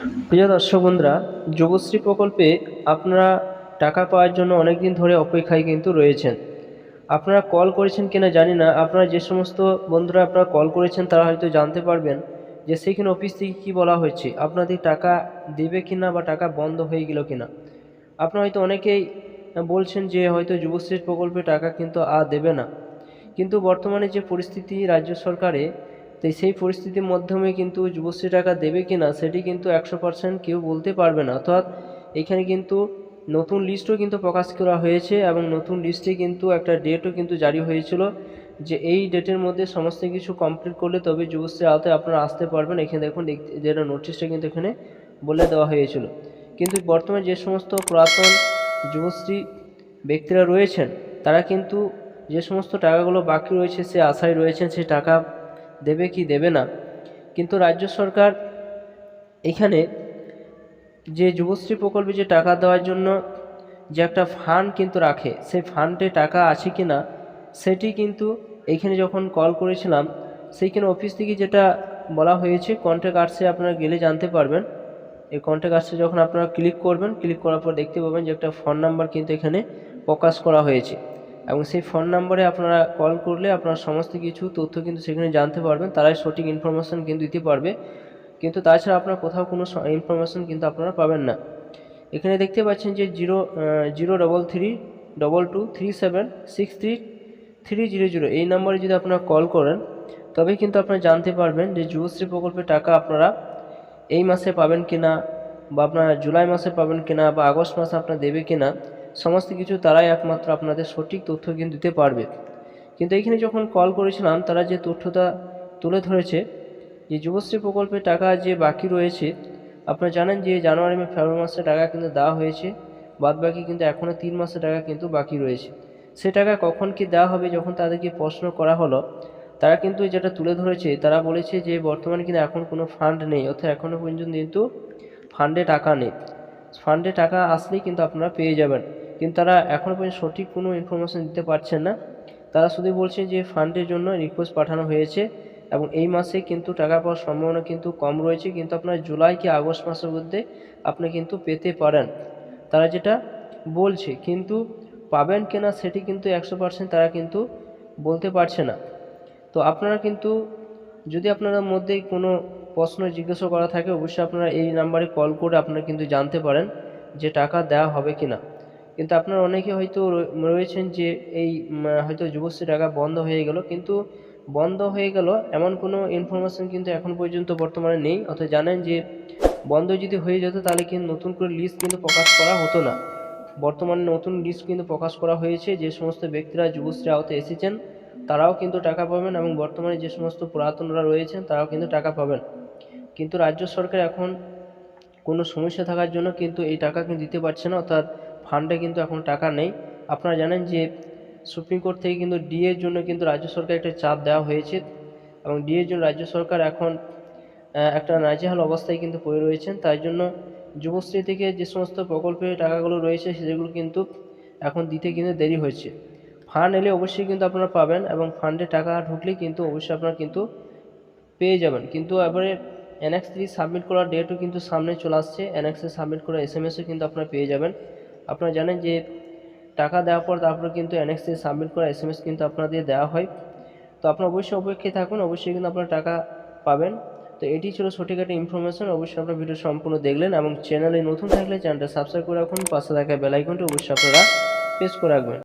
প্রিয় দর্শক বন্ধুরা, যুবশ্রী প্রকল্পে আপনারা টাকা পাওয়ার জন্য অনেক দিন ধরে অপেক্ষায় কিন্তু রয়েছেন। আপনারা কল করেছেন কিনা জানি না, আপনারা যে সমস্ত বন্ধুরা আপনারা কল করেছেন তারা হয়তো জানতে পারবেন যে সেইখানে অফিস থেকে কী বলা হয়েছে, আপনাদের টাকা দেবে কিনা বা টাকা বন্ধ হয়ে গেল কিনা। আপনারা হয়তো অনেকেই বলছেন যে হয়তো যুবশ্রী প্রকল্পে টাকা কিন্তু আর দেবে না। কিন্তু বর্তমানে যে পরিস্থিতি রাজ্য সরকারে তো সেই পরিস্থিতির মাধ্যমে কিন্তু যুবশ্রী টাকা দেবে কি না সেটি কিন্তু একশো পার্সেন্ট কেউ বলতে পারবে না। অর্থাৎ এখানে কিন্তু নতুন লিস্টও কিন্তু প্রকাশ করা হয়েছে এবং নতুন লিস্টে কিন্তু একটা ডেটও কিন্তু জারি হয়েছিল যে এই ডেটের মধ্যে সমস্ত কিছু কমপ্লিট করলে তবে যুবশ্রী আওতায় আপনারা আসতে পারবেন। এখানে দেখুন যেটা নোটিশটা কিন্তু এখানে বলে দেওয়া হয়েছিল। কিন্তু বর্তমানে যে সমস্ত পুরাতন যুবশ্রী ব্যক্তিরা রয়েছেন, তারা কিন্তু যে সমস্ত টাকাগুলো বাকি রয়েছে সে আশায় রয়েছেন সে টাকা দেবে কি দেবে না। কিন্তু রাজ্য সরকার এখানে যে যুবশ্রী প্রকল্পে যে টাকা দেওয়ার জন্য যে একটা ফান্ড কিন্তু রাখে, সেই ফান্ডে টাকা আছে কি না, সেটি কিন্তু এখানে যখন কল করেছিলাম, সেইখানে অফিস থেকে যেটা বলা হয়েছে কন্ট্যাক্ট আর্টসে আপনারা গেলে জানতে পারবেন। এই কন্ট্যাক্ট আর্টসে যখন আপনারা ক্লিক করবেন ক্লিক করার পর দেখতে পাবেন যে একটা ফোন নাম্বার কিন্তু এখানে প্রকাশ করা হয়েছে। এবং সেই ফোন নাম্বারে আপনারা কল করলে আপনারা সমস্ত কিছু তথ্য কিন্তু সেখানে জানতে পারবেন, তারাই সঠিক ইনফরমেশন কিন্তু দিতে পারবে। কিন্তু তাছাড়া আপনার কোথাও কোনো ইনফরমেশন কিন্তু আপনারা পাবেন না। এখানে দেখতে পাচ্ছেন যে zero zero double three double two three seven six three three zero zero এই নম্বরে যদি আপনারা কল করেন তবে কিন্তু আপনারা জানতে পারবেন যে যুবশ্রী প্রকল্পের টাকা আপনারা এই মাসে পাবেন কিনা, বা আপনারা জুলাই মাসে পাবেন কিনা, বা আগস্ট মাসে আপনারা দেবে কিনা। সমস্ত কিছু তারাই একমাত্র আপনাদের সঠিক তথ্য কিন্তু দিতে পারবে। কিন্তু এইখানে যখন কল করেছিলাম, তারা যে তথ্যটা তুলে ধরেছে, যে যুবশ্রী প্রকল্পের টাকা যে বাকি রয়েছে, আপনারা জানেন যে জানুয়ারি মে, ফেব্রুয়ারি মাসে টাকা কিন্তু দেওয়া হয়েছে বাদ বাকি কিন্তু এখনও তিন মাসের টাকা কিন্তু বাকি রয়েছে। সে টাকা কখন কি দেওয়া হবে যখন তাদেরকে প্রশ্ন করা হলো, তারা কিন্তু যেটা তুলে ধরেছে, তারা বলেছে যে বর্তমানে কিন্তু এখন কোনো ফান্ড নেই, অর্থাৎ এখনও পর্যন্ত কিন্তু ফান্ডে টাকা নেই। ফান্ডে টাকা আসলেই কিন্তু আপনারা পেয়ে যাবেন। কিন্তু তারা এখনও পর্যন্ত সঠিক কোনো ইনফরমেশন দিতে পারছেন না। তারা শুধু বলছে যে ফান্ডের জন্য রিকোয়েস্ট পাঠানো হয়েছে এবং এই মাসে কিন্তু টাকা পাওয়ার সম্ভাবনা কিন্তু কম রয়েছে। কিন্তু আপনার জুলাই কি আগস্ট মাসের মধ্যে আপনি কিন্তু পেতে পারেন। তারা যেটা বলছে, কিন্তু পাবেন কিনা সেটি কিন্তু একশো পার্সেন্ট তারা কিন্তু বলতে পারছে না। তো আপনারা কিন্তু, যদি আপনাদের মধ্যে কোনো প্রশ্ন জিজ্ঞাসা করা থাকে, অবশ্যই আপনারা এই নাম্বারে কল করে আপনারা কিন্তু জানতে পারেন যে টাকা দেওয়া হবে কি না কিন্তু আপনারা অনেকে হয়তো রয়ে- রয়েছেন যে এই হয়তো যুবশ্রী টাকা বন্ধ হয়ে গেল, কিন্তু বন্ধ হয়ে গেল এমন কোনো ইনফরমেশন কিন্তু এখন পর্যন্ত বর্তমানে নেই। অর্থাৎ জানেন যে বন্ধ যদি হয়ে যেত তাহলে কিন্তু নতুন করে লিস্ট কিন্তু প্রকাশ করা হতো না। বর্তমানে নতুন লিস্ট কিন্তু প্রকাশ করা হয়েছে। যে সমস্ত ব্যক্তিরা যুবশ্রী আওতে এসেছেন, তারাও কিন্তু টাকা পাবেন এবং বর্তমানে যে সমস্ত পুরাতনরা রয়েছেন, তারাও কিন্তু টাকা পাবেন। কিন্তু রাজ্য সরকার এখন কোনো সমস্যা থাকার জন্য কিন্তু এই টাকা কিন্তু দিতে পারছে না। অর্থাৎ ফান্ডে কিন্তু এখন টাকা নেই। আপনারা জানেন যে সুপ্রিম কোর্ট থেকে কিন্তু ডিএর জন্য কিন্তু রাজ্য সরকার একটা চাপ দেওয়া হয়েছে এবং ডিএর জন্য রাজ্য সরকার এখন একটা নাজেহাল অবস্থায় কিন্তু পড়ে রয়েছেন। তাই জন্য যুবশ্রী থেকে যে সমস্ত প্রকল্পের টাকাগুলো রয়েছে সেগুলো কিন্তু এখন দিতে কিন্তু দেরি হয়েছে। ফান্ড এলে অবশ্যই কিন্তু আপনারা পাবেন এবং ফান্ডে টাকা ঢুকলে কিন্তু অবশ্যই আপনারা কিন্তু পেয়ে যাবেন। কিন্তু এবারে এনএক্স থ্রি সাবমিট করার ডেটও কিন্তু সামনে চলে আসছে। এনএক্সে সাবমিট করা এস এম এসও কিন্তু আপনারা পেয়ে যাবেন। আপনারা জানেন যে টাকা দেওয়ার পর তারপর কিন্তু অ্যানেক্সে সাবমিট করা এস কিন্তু আপনাদের দেওয়া হয়। তো আপনারা অবশ্যই অপেক্ষায় থাকুন, অবশ্যই কিন্তু আপনারা টাকা পাবেন। তো এটি ছিল সঠিক একটা ইনফরমেশন অবশ্যই আপনারা ভিডিও সম্পূর্ণ দেখলেন এবং চ্যানেলে নতুন থাকলে চ্যানেলটা সাবস্ক্রাইব করে রাখুন, পাশে থাকা বেল আইকনটি অবশ্যই আপনারা প্রেস করে রাখবেন।